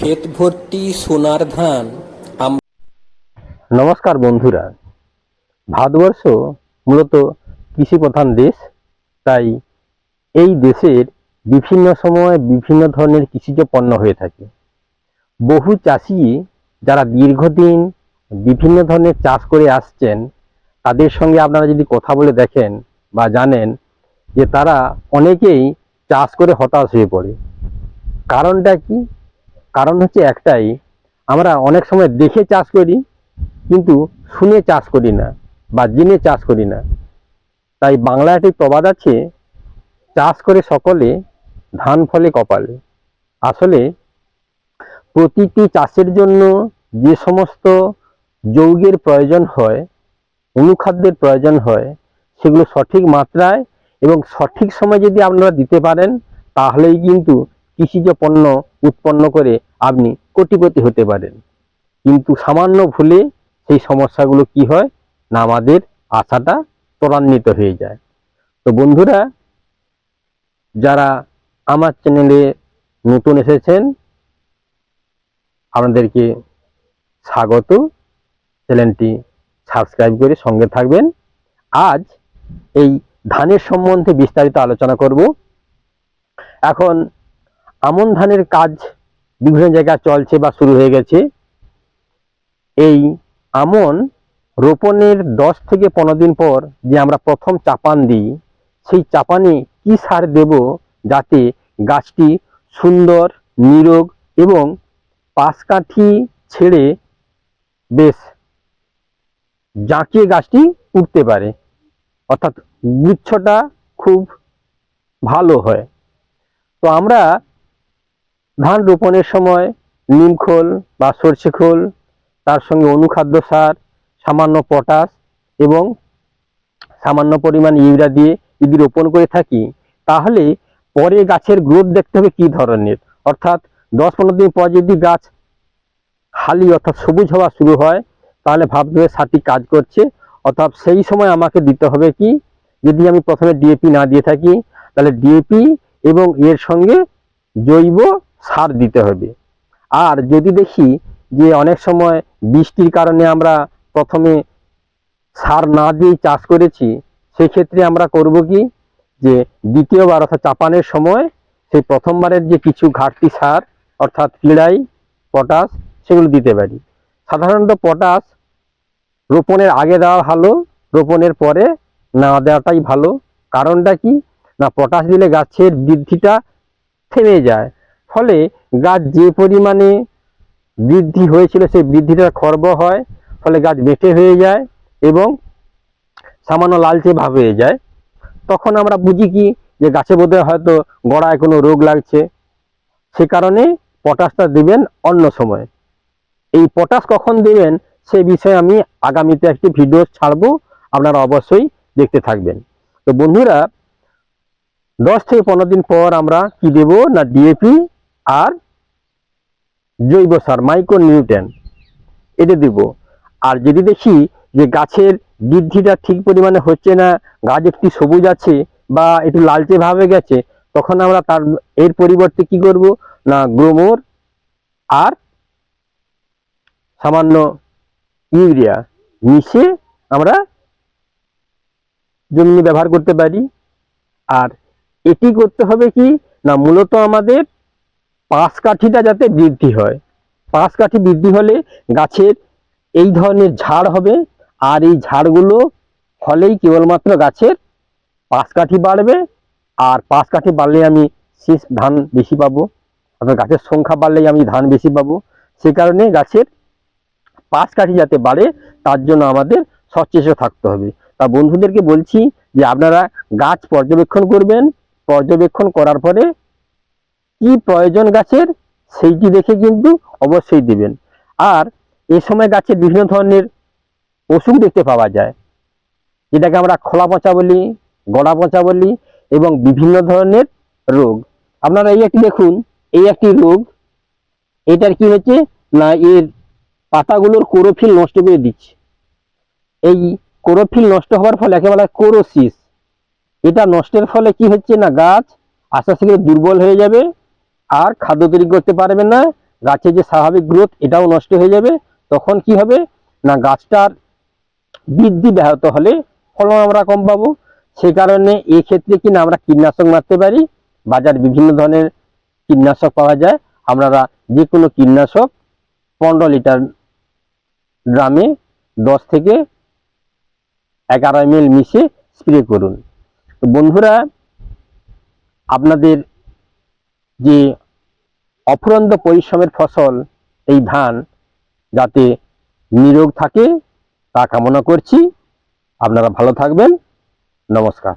ক্ষেত ভর্তি সোনার ধান। নমস্কার বন্ধুরা। ভারতবর্ষ মূলত কৃষি প্রধান দেশ, তাই এই দেশের বিভিন্ন সময় বিভিন্ন ধরনের কৃষিজ পণ্য হয়ে থাকে। বহু চাষি যারা দীর্ঘদিন বিভিন্ন ধরনের চাষ করে আসছেন, তাদের সঙ্গে আপনারা যদি কথা বলে দেখেন বা জানেন যে তারা অনেকেই চাষ করে হতাশ হয়ে পড়ে। কারণটা কি? কারণ হচ্ছে একটাই, আমরা অনেক সময় দেখে চাষ করি, কিন্তু শুনে চাষ করি না বা জেনে চাষ করি না। তাই বাংলা একটি প্রবাদ আছে, চাষ করে সকলে ধান, ফলে কপালে। আসলে প্রতিটি চাষের জন্য যে সমস্ত যৌগের প্রয়োজন হয়, অনুখাদ্যের প্রয়োজন হয়, সেগুলো সঠিক মাত্রায় এবং সঠিক সময় যদি আপনারা দিতে পারেন, তাহলেই কিন্তু কৃষিজ পণ্য উৎপন্ন করে আপনি কোটিপতি হতে পারেন। কিন্তু সামান্য ভুলে সেই সমস্যাগুলো কি হয়? না আমাদের আশাটা ত্বরান্বিত হয়ে যায়। তো বন্ধুরা, যারা আমার চ্যানেলে নতুন এসেছেন, আপনাদেরকে স্বাগত। চ্যানেলটি সাবস্ক্রাইব করে সঙ্গে থাকবেন। আজ এই ধানের সম্বন্ধে বিস্তারিত আলোচনা করব। এখন আমন ধানের কাজ বিভিন্ন জায়গায় চলছে বা শুরু হয়ে গেছে। এই আমন রোপণের দশ থেকে পনেরো দিন পর যে আমরা প্রথম চাপান দিই, সেই চাপানে কি সার দেব যাতে গাছটি সুন্দর, নিরোগ এবং পাশকাঠি ছেড়ে বেশ জাঁকিয়ে গাছটি উঠতে পারে। অর্থাৎ গুচ্ছটা খুব ভালো হয়। তো আমরা ধান রোপণের সময় নিম খোল বা সর্ষে খোল, তার সঙ্গে অনুখাদ্য সার, সামান্য পটাশ এবং সামান্য পরিমাণ ইউরিয়া দিয়ে যদি রোপণ করে থাকি, তাহলে পরে গাছের গ্রোথ দেখতে হবে কি ধরনের? অর্থাৎ দশ পনেরো দিন পর যদি গাছ খালি অর্থাৎ সবুজ হওয়া শুরু হয়, তাহলে ভাবতে হবে সারটি কাজ করছে। অর্থাৎ সেই সময় আমাকে দিতে হবে কি, যদি আমি প্রথমে ডিএপি না দিয়ে থাকি, তাহলে ডিএপি এবং এর সঙ্গে জৈব সার দিতে হবে। আর যদি দেখি যে অনেক সময় বৃষ্টির কারণে আমরা প্রথমে সার না দিয়েই চাষ করেছি, সেক্ষেত্রে আমরা করব কি? যে দ্বিতীয়বার অর্থাৎ চাপানের সময় সেই প্রথমবারের যে কিছু ঘাটতি সার, অর্থাৎ কিড়াই পটাশ, সেগুলো দিতে পারি। সাধারণত পটাশ রোপণের আগে দেওয়া ভালো, রোপণের পরে না দেওয়াটাই ভালো। কারণটা কি? না, পটাশ দিলে গাছের বৃদ্ধিটা থেমে যায়। ফলে গাছ যে পরিমাণে বৃদ্ধি হয়েছিল, সেই বৃদ্ধিটা খর্ব হয়, ফলে গাছ বেঁটে হয়ে যায় এবং সামান্য লালচে ভাব হয়ে যায়। তখন আমরা বুঝি কি, যে গাছে বোধহয় হয়তো গড়ায় কোনো রোগ লাগছে। সে কারণে পটাশটা দিবেন অন্য সময়। এই পটাশ কখন দিবেন, সে বিষয়ে আমি আগামীতে একটি ভিডিও ছাড়বো, আপনারা অবশ্যই দেখতে থাকবেন। তো বন্ধুরা, দশ থেকে পনেরো দিন পর আমরা কি দেব না ডিএপি আর জৈব সার মাইক্রো নিউট্রেন এটা দেব। আর যদি দেখি যে গাছের বৃদ্ধিটা ঠিক পরিমাণে হচ্ছে না, গাছ একটু সবুজ আছে বা একটু লালচে ভাবে গেছে, তখন আমরা তার, এর পরিবর্তে কি করব? না, গ্রোমোর আর সামান্য ইউরিয়া মিশিয়ে আমরা জমি ব্যবহার করতে পারি। আর এটি করতে হবে কি? না, মূলত আমাদের পাশ কাঠিটা যাতে বৃদ্ধি হয়। পাশ কাঠি বৃদ্ধি হলে গাছের এই ধরনের ঝাড় হবে আর এই ঝাড়গুলো ফলেই কেবলমাত্র গাছের পাশ কাঠি বাড়বে। আর পাশ কাঠি বাড়লে আমি শীষ ধান বেশি পাবো। অর্থাৎ গাছের সংখ্যা বাড়লেই আমি ধান বেশি পাবো। সে কারণে গাছের পাশ কাঠি যাতে বাড়ে, তার জন্য আমাদের সচেষ্ট থাকতে হবে। তা বন্ধুদেরকে বলছি যে আপনারা গাছ পর্যবেক্ষণ করবেন। পর্যবেক্ষণ করার পরে কি প্রয়োজন গাছের, সেইটি দেখে কিন্তু অবশ্যই দিবেন। আর এ সময় গাছের বিভিন্ন ধরনের অসুখ দেখতে পাওয়া যায়। যেটাকে আমরা খোলা পচা বলি, গড়া পচা বলি এবং বিভিন্ন ধরনের রোগ। আপনারা এই একটি দেখুন, এই একটি রোগ, এটার কি হচ্ছে না, এর পাতাগুলোর কোরোফিল নষ্ট করে দিচ্ছে। এই কোরোফিল নষ্ট হওয়ার ফলে একেবারে কোরোসিস এটা নষ্টের ফলে কি হচ্ছে না, গাছ আস্তে আস্তে দুর্বল হয়ে যাবে আর খাদ্য তৈরি করতে পারবে না, গাছের যে স্বাভাবিক গ্রোথ এটাও নষ্ট হয়ে যাবে। তখন কি হবে? না, গাছটার বৃদ্ধি ব্যাহত হলে ফলন আমরা কম পাবো। সে কারণে এই ক্ষেত্রে কিনা আমরা কীটনাশক মারতে পারি। বাজার বিভিন্ন ধরনের কীটনাশক পাওয়া যায়। আপনারা যে কোনো কীটনাশক পনেরো লিটার ড্রামে দশ থেকে এগারো এম মিশিয়ে স্প্রে করুন। তো বন্ধুরা, আপনাদের যে অফুরন্ত পরিশ্রমের ফসল, এই ধান, যাতে নিরোগ থাকে, তা কামনা করছি। আপনারা ভালো থাকবেন। নমস্কার।